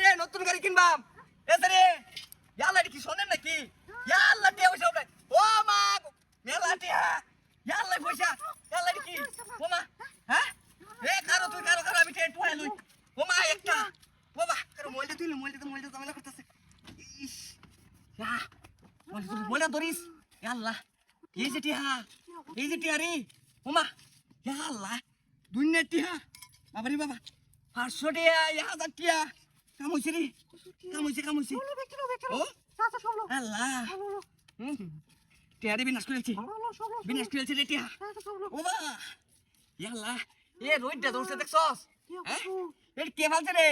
রে নতুন গাড়ি কিনবাম রে ইয়াল্লা কি শোনেন নাকি ইয়াল্লা টিহা পয়সা উঠাই ও মা মেলা টিহা ইয়াল্লা পয়সা ইয়াল্লা কি ও মা হ্যাঁ তুই কারও কারও আমি টিহা টুয়াই লই একটা মোবাইলটা মোবাইলটা ঝামেলা করতেছে। ইস মোবাইলটা ধরিস। এই যে টিহা এই যে টিহা রে। ওমা আল্লাহ দুনিয়া টিহা। বাবা রে বাবা পাঁচশো টিহা ইয়া হাজার টিহা। কামুইছে রে কামুইছে কামুইছে ও আল্লাহ। টিহা রে বিনাশ করেছি বিনাশ করেছে রে টিহা। ও বা আল্লাহ এ রোহিতটা দৌড়ছে দেখছস? হ্যাঁ? কে ফালছে রে?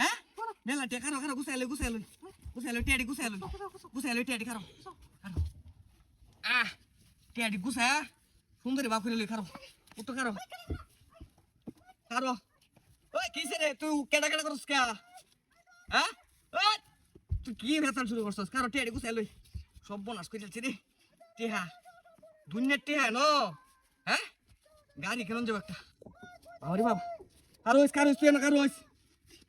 হ্যাঁ? নেলা টিয়া খারো খারো গুছাইলো গুছাইলো গুছাইলো টিয়াডি গুছাইলো গুছাইলো টিয়াডি খারো খারো আহ টিয়াডি গুছা সুন্দরী বাপ করে খারো উত্তর খারো খারো ওই কিসে রে তুই কেডা কেডা করছিস কে? হ্যাঁ তুই কি ভেতাল শুরু করছিস? কারও টিয়াডি গুছাই লই সব বনাস করে যাচ্ছে রে। টিহা দুনিয়ার টিহা ন? হ্যাঁ? গাড়ি কেন যাব একটা। বাবা। কারও হইস কারও হইস তুই না কারও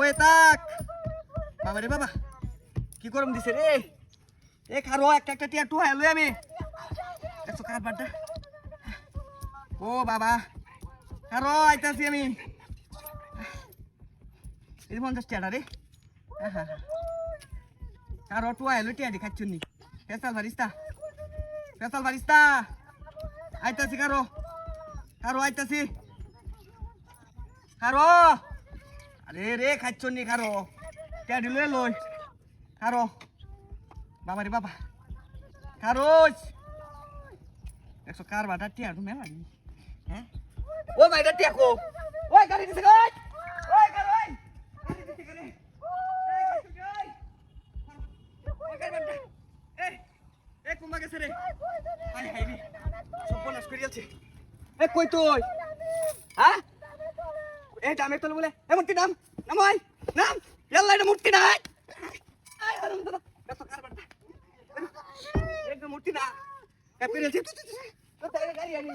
বয়ে তাক বাবা রে বাবা, কি গরম দিছে রে। এ খারো, একটা একটা টিয়া টুয়া লই আমি। একশো কার বাড্ডা ও বাবা, খারো, আইতাছি আমি। এই পঞ্চাশ টিয়াটা রে। আহা। কারও টুয়া এলো টিয়া দি খাচ্ছুনি পেশাল বারিস্তা। পেশাল বারিস্তা। আইতাছি কারও কারও আইতাছি। কারও আরে রে খাচ্ছনি কারও টিয়া দিলে লই? কারও বাবা রে বাবা। কারোজ একশো কার বাটা টিয়া তো মেলা নি? হ্যাঁ? ও মাইটা টিয়া কো? ওই, গাড়ি দিছে গাই ওই। গাড়ি ওই। গাড়ি দিছে গাড়ি খাচ্ছু করে কই তুই? হ্যাঁ? এই দাম তোলে বলে এ মূর্তি দাম নাম ভাই নাম ইয়াল্লা এটা মূর্তি না মূর্তি না গাড়ি আনি